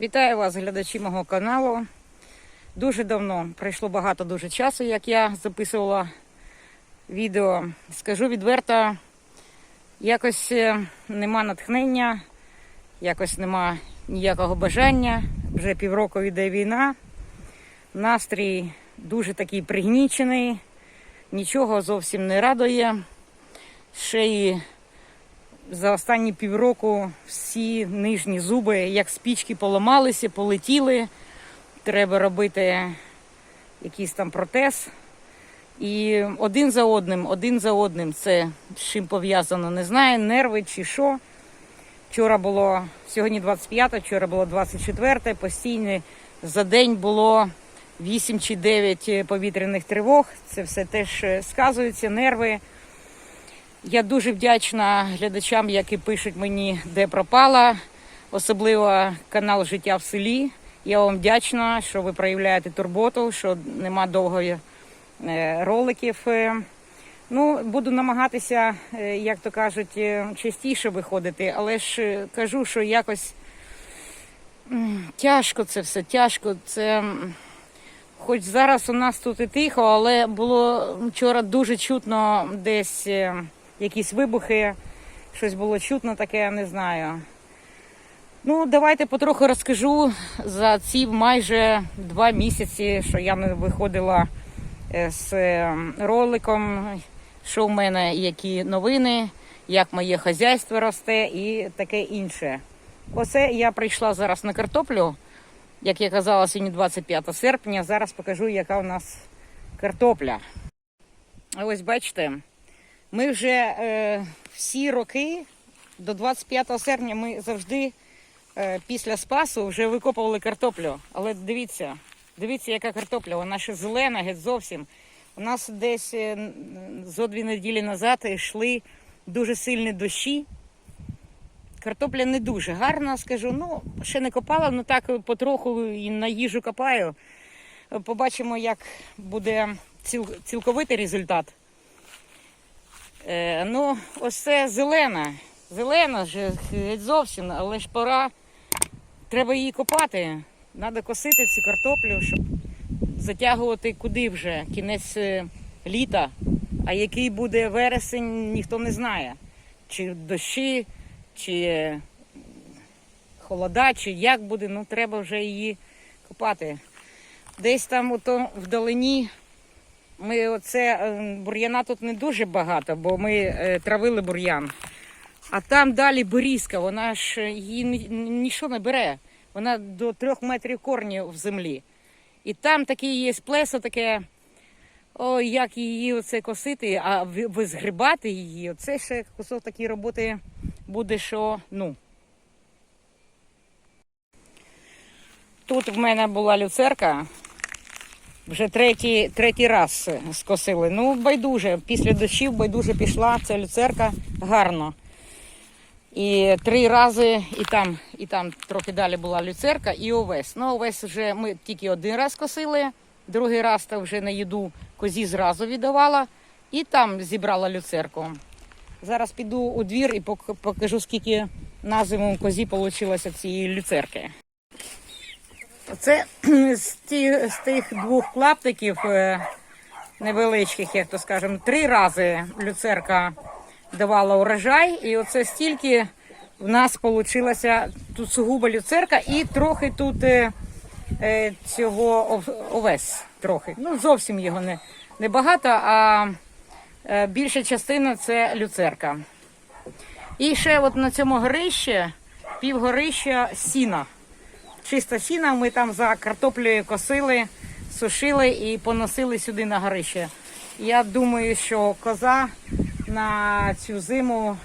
Вітаю вас, глядачі мого каналу. Дуже давно пройшло багато дуже часу, як я записувала відео. Скажу відверто, якось е, нема натхнення, якось нема ніякого бажання. Вже півроку йде війна. Настрій дуже такий пригнічений, нічого зовсім не радує. Ще й за останні півроку всі нижні зуби, як спічки, поламалися, полетіли. Треба робити якийсь там протез. І один за одним, один за одним це з чим пов'язано, не знаю, нерви чи що. Вчора було, сьогодні 25, вчора було 24, постійно за день було 8 чи 9 повітряних тривог. Це все теж е, сказується, нерви. Я дуже вдячна глядачам, які пишуть мені, де пропала, особливо канал Життя в селі. Я вам вдячна, що ви проявляєте турботу, що нема довго е, роликів. Е, Ну, буду намагатися, е, як то кажуть, частіше виходити, але ж кажу, що якось тяжко це все, тяжко. Це хоч зараз у нас тут і тихо, але було вчора дуже чутно десь якісь вибухи, щось було чутно таке, не знаю. Ну, давайте потроху розкажу за ці майже два місяці, що я не виходила е, з е, роликом, що в мене які новини, як моє хазяйство росте і таке інше. Оце я прийшла зараз на картоплю. Як я казала, сьогодні 25 серпня. Зараз покажу, яка у нас картопля. Ось бачите, ми вже е, всі роки до 25 серпня ми завжди е, після спасу вже викопували картоплю. Але дивіться, дивіться, яка картопля, вона ще зелена, геть зовсім. У нас десь е, зо дві неділі назад йшли дуже сильні дощі. Картопля не дуже гарна, скажу. Ну, ще не копала, ну так потроху і на їжу копаю. Побачимо, як буде ціл, цілковитий результат. Е, ну, ось це зелена. Зелена ж геть зовсім, але ж пора. Треба її копати. Треба косити цю картоплю, щоб затягувати куди вже кінець е, літа. А який буде вересень, ніхто не знає. Чи дощі, чи е, холода, чи як буде, ну треба вже її копати. Десь там ото вдалині ми оце е, бур'яна тут не дуже багато, бо ми е, травили бур'ян. А там далі борізка, вона ж е, її нічого не бере. Вона до трьох метрів корнів в землі. І там таке є плесо таке. Ой, як її оце косити, а ви- визгрібати її, оце ще кусок такої роботи буде, що ну. Тут в мене була люцерка. Вже третій, третій раз скосили. Ну, байдуже. Після дощів байдуже пішла ця люцерка гарно. І три рази, і там, і там трохи далі була люцерка, і овес. Ну, овес вже ми тільки один раз косили, другий раз то вже на їду козі зразу віддавала, і там зібрала люцерку. Зараз піду у двір і покажу, скільки на зиму козі вийшло цієї люцерки. Це з, ті, з тих двох клаптиків е, невеличких, як то скажемо, три рази люцерка давала урожай, і оце стільки в нас вийшло тут сугубо люцерка і трохи тут е, е, цього ов- овес. Трохи. Ну, зовсім його не, не багато, а більша частина це люцерка. І ще от на цьому горищі, півгорища сіна. Чиста сіна, ми там за картоплею косили, сушили і поносили сюди на горище. Я думаю, що коза на цю зиму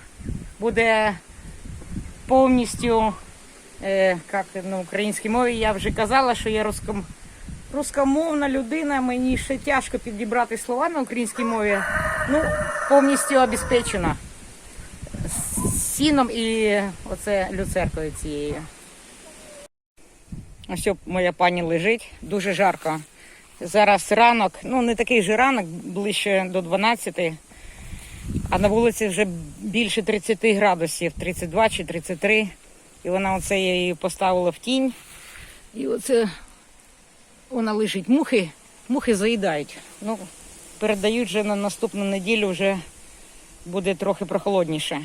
буде повністю, е, як на українській мові, я вже казала, що я руском, рускомовна людина, мені ще тяжко підібрати слова на українській мові. Ну, повністю обезпечена сіном і оце люцеркою цією. Ось моя пані лежить, дуже жарко. Зараз ранок, ну не такий же ранок, ближче до 12, а на вулиці вже більше 30 градусів, 32 чи 33. І вона оце її поставила в тінь. І оце вона лежить. Мухи, мухи заїдають. Ну, передають вже на наступну неділю вже буде трохи прохолодніше.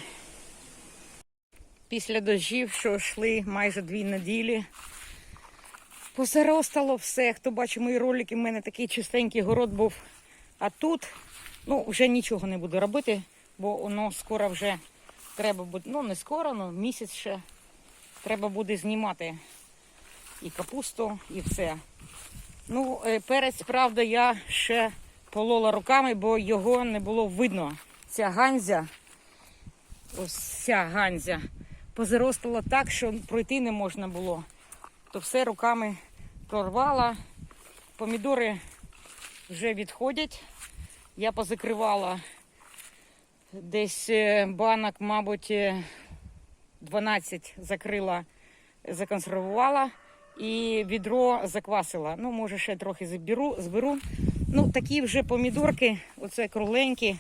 Після дощів, що йшли майже дві неділі, позаростало все. Хто бачив мої ролики, в мене такий чистенький город був. А тут ну, вже нічого не буду робити, бо воно скоро вже треба буде, ну не скоро, ну місяць ще треба буде знімати і капусту, і все. Ну, е, перець, правда, я ще полола руками, бо його не було видно. Ця ганзя, ось ця ганзя, позаростала так, що пройти не можна було. То все руками прорвала. Помідори вже відходять. Я позакривала десь е, банок, мабуть, е, 12 закрила, законсервувала і відро заквасила. Ну, може, ще трохи заберу, зберу. Ну, такі вже помідорки, оце кругленькі,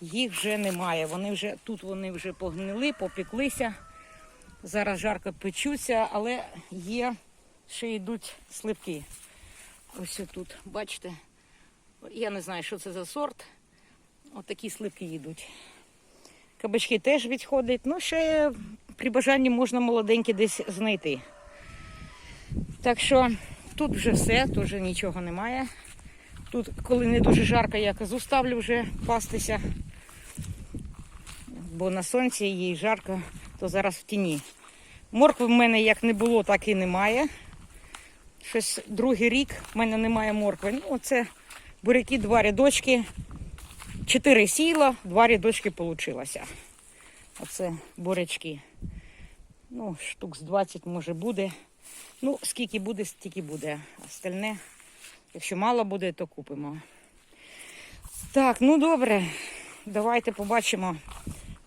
їх вже немає. Вони вже тут вони вже погнили, попеклися. Зараз жарко печуться, але є, ще йдуть сливки. Ось тут, бачите, я не знаю, що це за сорт. Отакі сливки йдуть. Кабачки теж відходять. Ну, ще при бажанні можна молоденькі десь знайти. Так що тут вже все, тут вже нічого немає. Тут, коли не дуже жарко, я козу ставлю вже пастися. Бо на сонці їй жарко, то зараз в тіні. Моркви в мене як не було, так і немає. Щось другий рік в мене немає моркви. Ну, оце буряки, два рядочки. Чотири сіла, два рядочки вийшло. Оце бурячки. Ну, штук з 20 може буде. Ну, скільки буде, стільки буде. Остальне, якщо мало буде, то купимо. Так, ну добре. Давайте побачимо.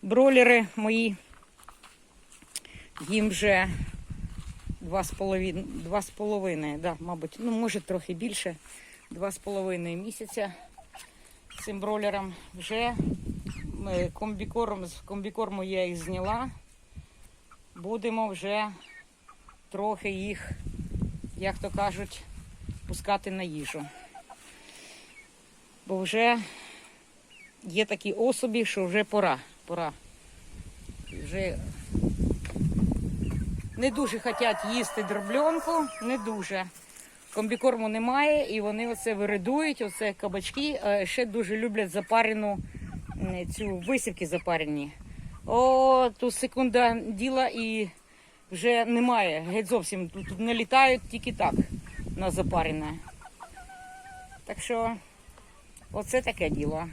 Бролери мої. Їм вже два з половиною, два з половиною, да, мабуть, ну може трохи більше. Два з половиною місяця цим бролером. Вже е, комбікорм, з комбікорму я їх зняла. Будемо вже трохи їх, як то кажуть, пускати на їжу. Бо вже є такі особі, що вже пора. пора. Вже не дуже хочуть їсти дробленку, не дуже. Комбікорму немає, і вони оце виридують, оце кабачки. Е, Ще дуже люблять запарену цю висівки запарені. О, ту секунда діла і вже немає. Геть зовсім тут тут не літають тільки так на запарене. Так що оце таке діло.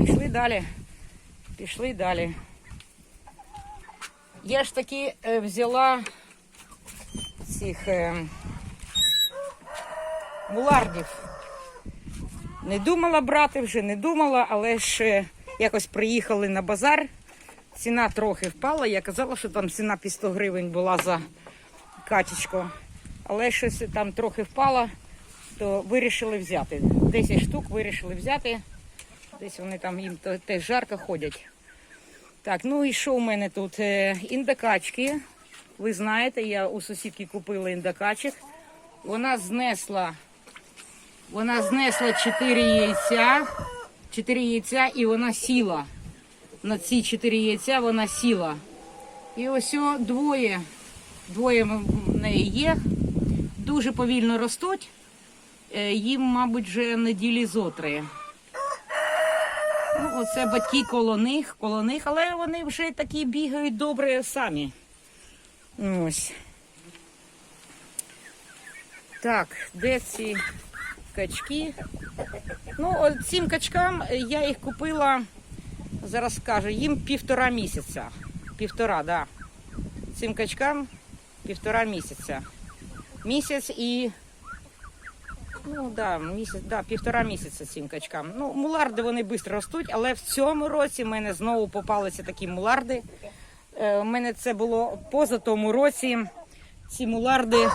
Пішли далі. Пішли далі. Я ж таки е, взяла цих е, мулардів. Не думала брати вже, не думала, але ж е, якось приїхали на базар. Ціна трохи впала. Я казала, що там ціна під 100 гривень була за качечку. Але щось там трохи впала, то вирішили взяти. 10 штук вирішили взяти. Десь вони там їм теж жарко ходять. Так, ну і що у мене тут? Е, Індокачки. Ви знаєте, я у сусідки купила індокачок. Вона знесла, вона знесла 4 яйця, 4 яйця і вона сіла. На ці 4 яйця вона сіла. І ось двоє, двоє в неї є. Дуже повільно ростуть. Е, Їм, мабуть, вже неділі зотри. Оце батьки коло них, коло них, але вони вже такі бігають добре самі. Ось. Так, де ці качки? Ну, цим качкам я їх купила, зараз скажу, їм півтора місяця. Півтора, да. Цим качкам півтора місяця. Місяць і Ну да, місяць, да, півтора місяця цим качкам. Ну, муларди вони швидко ростуть, але в цьому році в мене знову попалися такі муларди. Е, у мене це було поза тому році. Ці муларди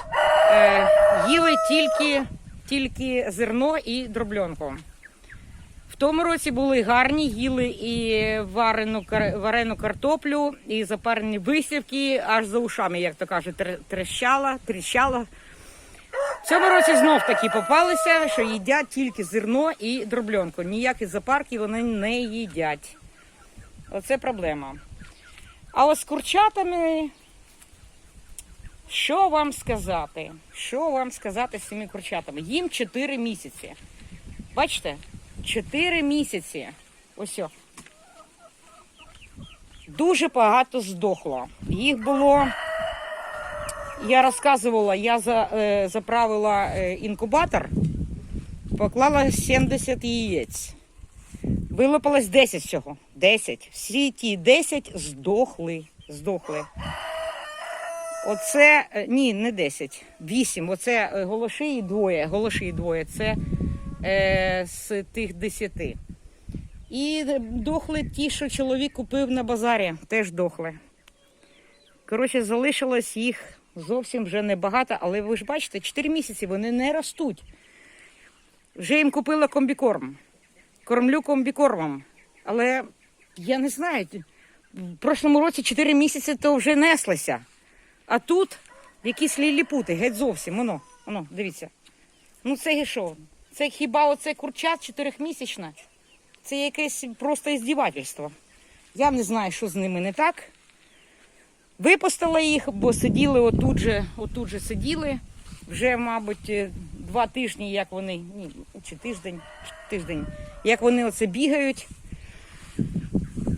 е, їли тільки, тільки зерно і дробленку. В тому році були гарні, їли і варену, варену картоплю, і запарені висівки, аж за ушами, як то кажуть, тр- трещала, тріщала. Цьому році знов таки попалися, що їдять тільки зерно і дробльонку. Ніякі запарки вони не їдять. Оце проблема. А ось з курчатами, що вам сказати? Що вам сказати з цими курчатами? Їм 4 місяці. Бачите? 4 місяці. Ось. Дуже багато здохло. Їх було. Я розказувала, я за, е, заправила інкубатор, поклала 70 яєць. Вилупилось 10 всього. 10. Всі ті 10 здохли. Здохли. Оце, е, ні, не 10, 8. Оце голоші і двоє. Голоші і двоє. Це е, з тих 10. І дохли ті, що чоловік купив на базарі, теж дохли. Коротше, залишилось їх зовсім вже небагато, але ви ж бачите, 4 місяці вони не ростуть. Вже їм купила комбікорм. Кормлю комбікормом. Але я не знаю, в прошлому році 4 місяці то вже неслися. А тут якісь ліліпути, геть зовсім. Воно, воно, дивіться. Ну це що? Це хіба оце курчат чотирьохмісячна? Це якесь просто іздівательство. Я не знаю, що з ними не так. Випустила їх, бо сиділи отут же, отут же сиділи. Вже, мабуть, е, два тижні, як вони, ні, чи тиждень, тиждень, як вони оце бігають.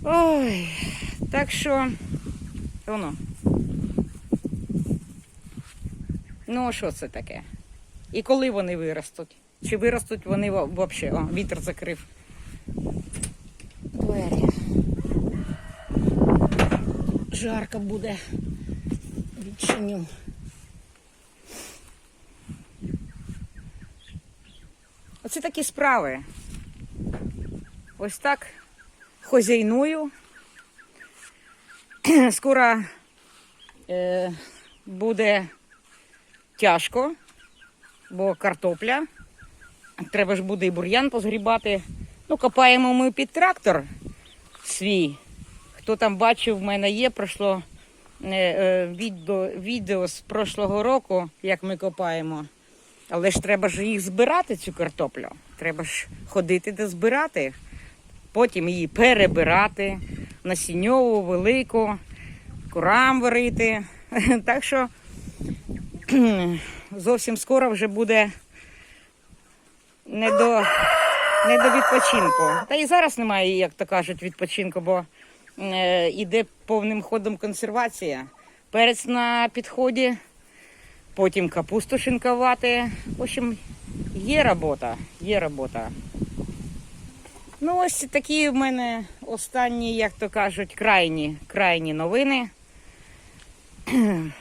Ой, так що, воно. Ну, а що це таке? І коли вони виростуть? Чи виростуть вони взагалі? О, вітер закрив. Двері. Жарко буде. Відчиню. Оце такі справи. Ось так хозяйную. Скоро е, буде тяжко, бо картопля. Треба ж буде і бур'ян позгрібати. Ну, копаємо ми під трактор свій. Хто там бачив, в мене є пройшло е, е, відео, відео з прошлого року, як ми копаємо. Але ж треба ж їх збирати, цю картоплю. Треба ж ходити та збирати. Потім її перебирати, насінньову, велику, курам варити. Так що зовсім скоро вже буде не до, не до відпочинку. Та і зараз немає, як то кажуть, відпочинку, бо е, іде повним ходом консервація. Перець на підході, потім капусту шинкувати. В общем, є робота, є робота. Ну, ось такі в мене останні, як то кажуть, крайні, крайні новини.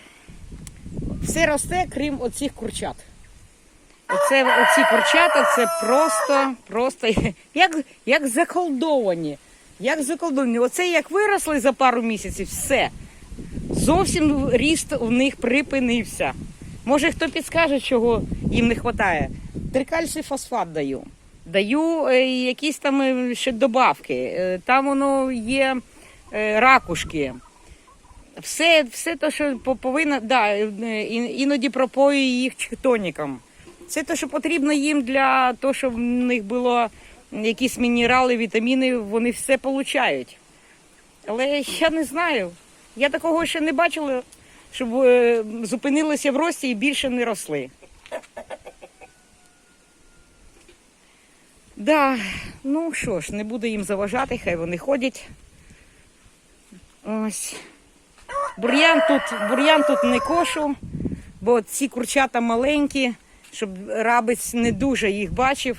Все росте, крім оцих курчат. Оце, оці курчата це просто, просто як, як заколдовані. Як заколдовані. Оце як виросли за пару місяців, все. Зовсім ріст у них припинився. Може, хто підскаже, чого їм не вистачає. Трикальций фосфат даю. Даю е, якісь там е, ще добавки. Е, Там воно є ракушки. Все, все те, що повинно, да, іноді пропоюю їх тоніком. Це те, що потрібно їм для того, щоб в них було якісь мінерали, вітаміни, вони все получають. Але я не знаю. Я такого ще не бачила, щоб е, зупинилися в рості і більше не росли. Да, ну що ж, не буду їм заважати, хай вони ходять. Ось. Бур'ян тут, бур'ян тут не кошу, бо ці курчата маленькі, щоб рабець не дуже їх бачив.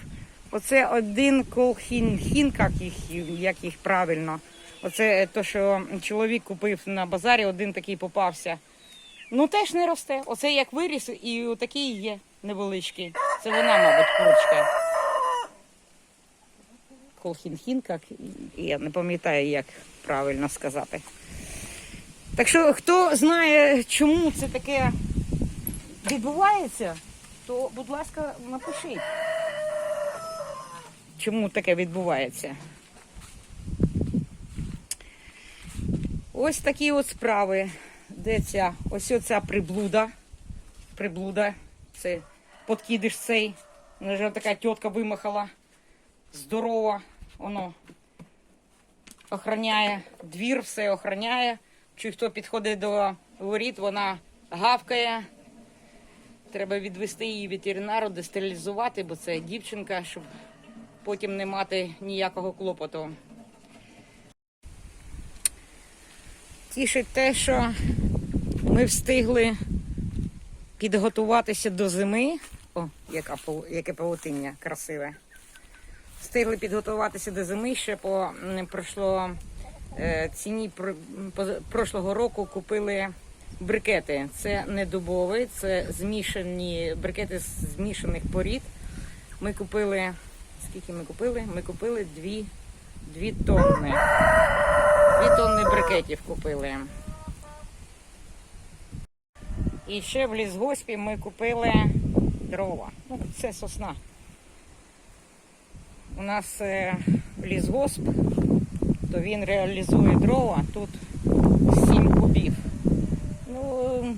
Оце один колхін-хін, як їх, як їх правильно. Оце те, що чоловік купив на базарі, один такий попався. Ну теж не росте. Оце як виріс, і отакий є невеличкий. Це вона, мабуть, курочка. Колхін-хін, як я не пам'ятаю, як правильно сказати. Так що, хто знає, чому це таке відбувається, то, будь ласка, напишіть. Чому таке відбувається? Ось такі от справи. Де ця? Ось оця приблуда. Приблуда. Це подкидиш цей. Вже така тітка вимахала. Здорова. Воно охороняє двір, все охороняє. Чи хто підходить до воріт, вона гавкає. Треба відвести її ветеринару, дестерилізувати, бо це дівчинка, щоб потім не мати ніякого клопоту. Тішить те, що ми встигли підготуватися до зими. О, яка, яке павутиння красиве. Встигли підготуватися до зими, ще по пройшло е, ціні прошлого року купили брикети. Це не дубові, це змішані брикети з змішаних порід. Ми купили. Скільки ми купили? Ми купили дві, дві тонни. Дві тонни брикетів купили. І ще в лісгоспі ми купили дрова. Ну, це сосна. У нас е, лісгосп, то він реалізує дрова, тут 7 кубів. Ну,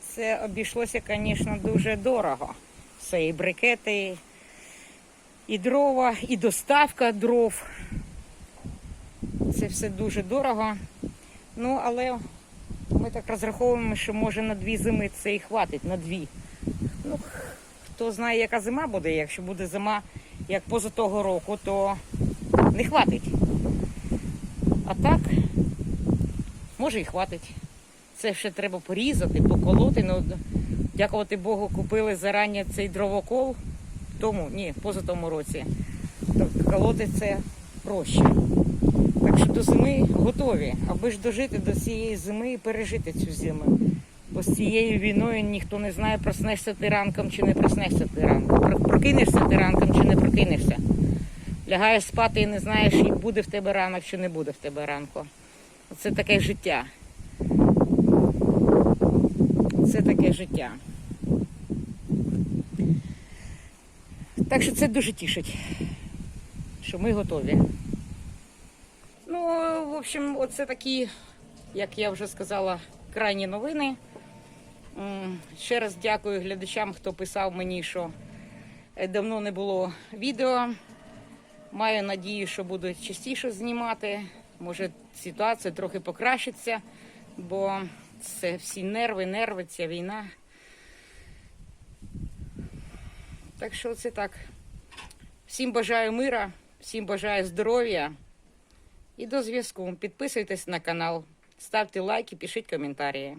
це обійшлося, звісно, дуже дорого. Все і брикети, і дрова, і доставка дров. Це все дуже дорого. Ну, але ми так розраховуємо, що може на дві зими це і хватить, на дві. Ну, хто знає, яка зима буде. Якщо буде зима, як поза того року, то не хватить. А так, може і хватить. Це ще треба порізати, поколоти. Ну, дякувати Богу, купили зарані цей дровокол. Тому, ні, поза тому році. То колоти це проще. Так що до зими готові, аби ж дожити до цієї зими і пережити цю зиму. Бо з цією війною ніхто не знає, проснешся ти ранком чи не проснешся ти ранком. Прокинешся ти ранком чи не прокинешся. Лягаєш спати і не знаєш, і буде в тебе ранок чи не буде в тебе ранку. Це таке життя. Це таке життя. Так що це дуже тішить, що ми готові. Ну, в общем, оце такі, як я вже сказала, крайні новини. Ще раз дякую глядачам, хто писав мені, що давно не було відео. Маю надію, що буду частіше знімати. Може, ситуація трохи покращиться, бо це всі нерви, нерви, ця війна. Так що це так. Всім бажаю мира, всім бажаю здоров'я. І до зв'язку. Підписуйтесь на канал, ставте лайки, пишіть коментарі.